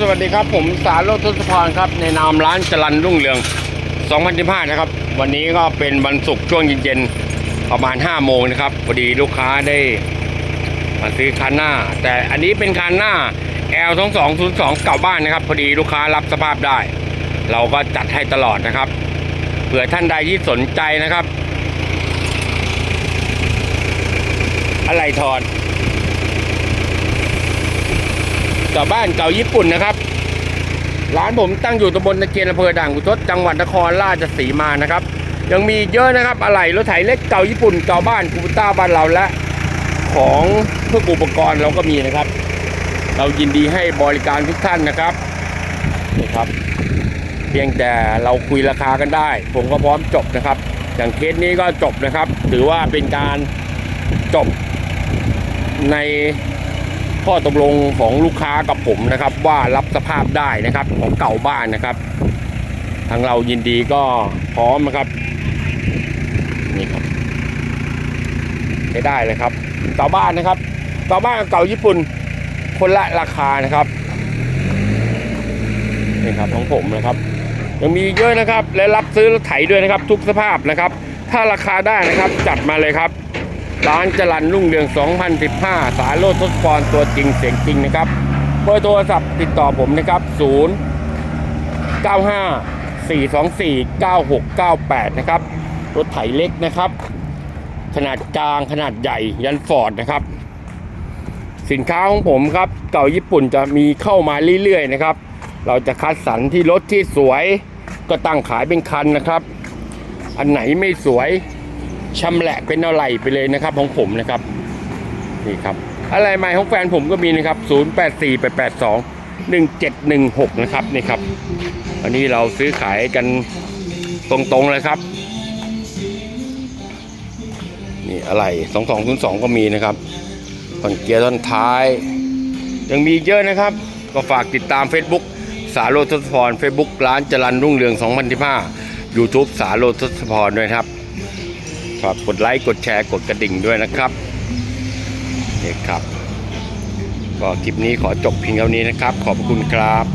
สวัสดีครับผมสารโรจน์ทศพรครับในนามร้านจรันรุ่งเรือง 2015 นะครับ วันนี้ก็เป็นวันศุกร์ช่วงเย็นๆประมาณ 5 โมงนะครับพอดีลูกค้าได้มาซื้อคันหน้า แต่อันนี้เป็นคันหน้า L2202 เก่าบ้านนะครับ พอดีลูกค้ารับสภาพได้ เราก็จัดให้ตลอดนะครับเผื่อท่านใดที่สนใจนะครับ อะไรถอด เก่าบ้านเก่าญี่ปุ่นนะครับ ร้านผมตั้งอยู่ตำบลตะเกียนอำเภอด่านกุทศจังหวัดนครราชสีมานะครับ ยังมีเยอะนะครับอะไหล่รถไถเล็กเก่าญี่ปุ่นเก่าบ้านคูปต้าบ้านเราและของเพื่ออุปกรณ์เราก็มีนะครับ เรายินดีให้บริการทุกท่านนะครับนี่ครับ เพียงแต่เราคุยราคากันได้ ผมก็พร้อมจบนะครับ อย่างเคสนี้ก็จบนะครับ ถือว่าเป็นการจบใน ข้อตกลงของลูกค้ากับผมนะครับ ว่ารับสภาพได้นะครับของเก่าบ้านนะครับ ทางเรายินดีก็พร้อมนะครับนี่ครับใช้ได้เลยครับเก่าบ้านนะครับเก่าบ้านกับเก่าญี่ปุ่นคนละราคานะครับนี่ครับของผมนะครับ ยังมีเยอะนะครับ และรับซื้อรถไถด้วยนะครับ ทุกสภาพนะครับ ถ้าราคาได้นะครับจัดมาเลยครับ ร้านจรันรุ่งเรือง 2015 สายโลดทศพรตัวจริงเสียงจริงนะครับเบอร์โทรศัพท์ติดต่อผมนะครับ 0 95 424 9698 นะครับ รถไถเล็กนะครับ ขนาดกลางขนาดใหญ่ยันฟอร์ดนะครับ สินค้าของผมครับ เก่าญี่ปุ่นจะมีเข้ามาเรื่อยๆนะครับ เราจะคัดสรรที่รถที่สวยก็ตั้งขายเป็นคันนะครับ อันไหนไม่สวย ชำแหละเป็นอะไรไปเลยนะครับของผมนะครับนี่ครับอะไรใหม่ของแฟนผมก็มีนะครับ 0 8 4 8 8 2 1 7 1 6 นะครับนี่ครับอันนี้เราซื้อขายกันตรงๆเลยครับ นี่อะไร2202 ก็มีนะครับตอนเกียร์ตอนท้าย ยังมีเยอะนะครับ ก็ฝากติดตาม Facebook สาโรทศพร Facebook ร้านจรันรุ่งเรือง 2015 YouTube สาโรทศพรด้วยครับ ฝากกดไลค์กดแชร์กดกระดิ่งด้วยนะครับนี่ครับก็คลิปนี้ขอจบเพียงเท่านี้นะครับ ขอบคุณครับ